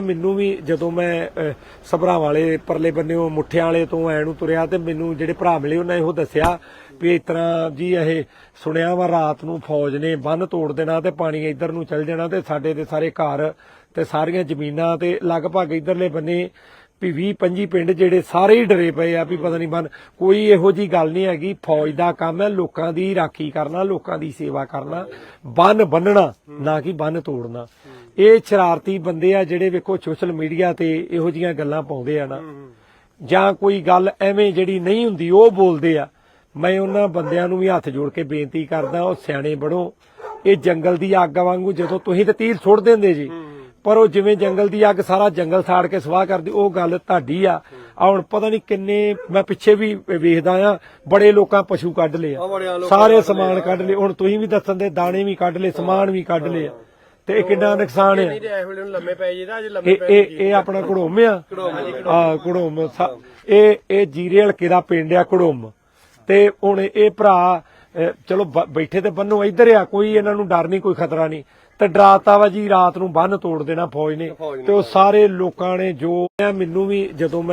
ਮੈਨੂੰ ਵੀ ਜਦੋਂ ਮੈਂ ਅਹ, ਸਭਰਾ ਵਾਲੇ ਪਰਲੇ ਬੰਨਿਓ ਮੁੱਠਿਆਂ ਵਾਲੇ ਤੋਂ ਐ ਨੂੰ ਤੁਰਿਆ ਤੇ ਮੈਨੂੰ ਜਿਹੜੇ ਭਰਾ ਮਿਲੇ ਉਹਨਾਂ ਇਹੋ ਦੱਸਿਆ ਵੀ ਇਸ ਤਰ੍ਹਾਂ ਜੀ ਇਹ ਸੁਣਿਆ ਵਾ ਰਾਤ ਨੂੰ ਫੌਜ ਨੇ ਬੰਨ ਤੋੜ ਦੇਣਾ ਤੇ ਪਾਣੀ ਇੱਧਰ ਨੂੰ ਚੱਲ ਜਾਣਾ ਤੇ ਸਾਡੇ ਦੇ ਸਾਰੇ ਘਰ ਤੇ ਸਾਰੀਆਂ ਜ਼ਮੀਨਾਂ ਤੇ ਲਗਭਗ ਇੱਧਰਲੇ ਬੰਨੇ ਵੀ 20 25 ਪਿੰਡ ਜਿਹੜੇ ਸਾਰੇ ਹੀ ਡਰੇ ਪਏ ਆ ਵੀ ਪਤਾ ਨਹੀਂ ਬੰਨ ਕੋਈ ਇਹੋ ਜੀ ਗੱਲ ਨਹੀਂ ਹੈਗੀ ਫੌਜ ਦਾ ਕੰਮ ਹੈ ਲੋਕਾਂ ਦੀ ਰਾਖੀ ਕਰਨਾ ਲੋਕਾਂ ਦੀ ਸੇਵਾ ਕਰਨਾ ਬੰਨ ਬੰਨਣਾ ਨਾ ਕਿ ਬੰਨ ਤੋੜਨਾ। ਇਹ ਸ਼ਰਾਰਤੀ ਬੰਦੇ ਆ ਜਿਹੜੇ ਵੇਖੋ ਸੋਸ਼ਲ ਮੀਡੀਆ ਤੇ ਇਹੋ ਜੀਆਂ ਗੱਲਾਂ ਪਾਉਂਦੇ ਆ ਨਾ। ਜਾਂ ਕੋਈ ਗੱਲ ਐਵੇਂ ਜਿਹੜੀ ਨਹੀਂ ਹੁੰਦੀ ਉਹ ਬੋਲਦੇ ਆ। ਮੈਂ ਉਹਨਾਂ ਬੰਦਿਆਂ ਨੂੰ ਵੀ ਹੱਥ ਜੋੜ ਕੇ ਬੇਨਤੀ ਕਰਦਾ ਉਹ ਸਿਆਣੇ ਬੜੋ ਇਹ ਜੰਗਲ ਦੀ ਅੱਗ ਵਾਂਗੂ ਜਦੋਂ ਤੁਸੀਂ ਤੇ ਤੀਰ ਸੁੱਟ ਦਿੰਦੇ ਜੀ। ਪਰ ਉਹ ਜਿਵੇਂ ਜੰਗਲ ਦੀ ਅੱਗ ਸਾਰਾ ਜੰਗਲ ਸਾੜ ਕੇ ਸਵਾਹ ਕਰਦੀ ਉਹ ਗੱਲ ਤੁਹਾਡੀ ਆ। ਆ ਹੁਣ ਪਤਾ ਨਹੀਂ ਕਿੰਨੇ ਮੈਂ ਪਿੱਛੇ ਵੀ ਵੇਖਦਾ ਆ ਬੜੇ ਲੋਕਾਂ ਪਸ਼ੂ ਕੱਢ ਲਏ ਆ। ਸਾਰੇ ਸਮਾਨ ਕੱਢ ਲਏ। ਹੁਣ ਤੁਸੀਂ ਵੀ ਦੱਸਣ ਦੇ ਦਾਣੇ ਵੀ ਕੱਢ ਲਏ ਸਮਾਨ ਵੀ ਕੱਢ ਲਏ ਆ। ਤੇ ਇਹ ਕਿੰਨਾ ਨੁਕਸਾਨ ਆ। ਨਹੀਂ ਤੇ ਇਸ ਵੇਲੇ ਨੂੰ ਲੰਮੇ ਪੈ ਜੇ ਤਾਂ ਅੱਜ ਲੰਮੇ ਇਹ ਇਹ ਇਹ ਆਪਣਾ ਘੜੋਮ ਆ। ਆ ਘੜੋਮ। ਸਾ- ਇਹ ਇਹ ਜੀਰੇ ਹਲਕੇ ਦਾ ਪਿੰਡ ਆ ਘੜੋਮ। ਤੇ ਹੁਣ ਇਹ ਭਰਾ ਅਹ, ਚਲੋ ਬ- ਬੈਠੇ ਤੇ ਬੰਨੋ ਇੱਧਰ ਆ ਕੋਈ ਇਹਨਾਂ ਨੂੰ ਡਰ ਨਹੀਂ ਕੋਈ ਖਤਰਾ ਨਹੀਂ। ਤੇ ਡਰਾਤਾ ਵਾ ਜੀ ਰਾਤ ਨੂੰ ਬੰਨ ਤੋੜ ਦੇਣਾ ਫੌਜ ਨੇ। ਤੇ ਉਹ ਸਾਰੇ ਲੋਕਾਂ ਨੇ ਜੋ ਮੈਨੂੰ ਵੀ ਜਦੋਂ ਮੈਂ